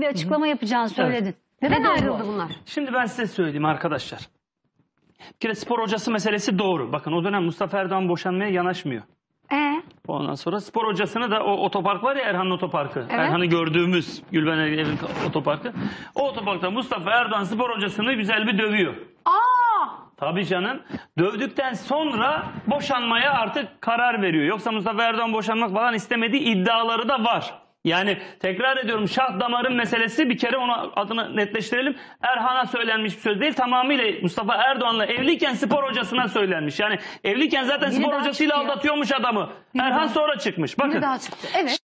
bir açıklama yapacağını söyledin. Neden ayrıldı bunlar? Şimdi ben size söyleyeyim arkadaşlar. Bir kere spor hocası meselesi doğru. Bakın o dönem Mustafa Erdoğan boşanmaya yanaşmıyor. Ee, Ondan sonra spor hocasını da o otopark var ya Erhan'ın otoparkı. Erhan'ı gördüğümüz Gülben Ergen'in otoparkı. O otoparkta Mustafa Erdoğan spor hocasını güzel bir dövüyor. Aa! Tabii canım. Dövdükten sonra boşanmaya artık karar veriyor. Yoksa Mustafa Erdoğan boşanmak falan istemediği iddiaları da var. Yani tekrar ediyorum şah damarın meselesi bir kere onu adını netleştirelim. Erhan'a söylenmiş bir söz değil. Tamamıyla Mustafa Erdoğan'la evliyken spor hocasına söylenmiş. Yani evliyken zaten Biri spor hocasıyla çıktı ya. aldatıyormuş adamı. Biri Erhan daha. sonra çıkmış. Bakın. biri daha çıktı. Evet.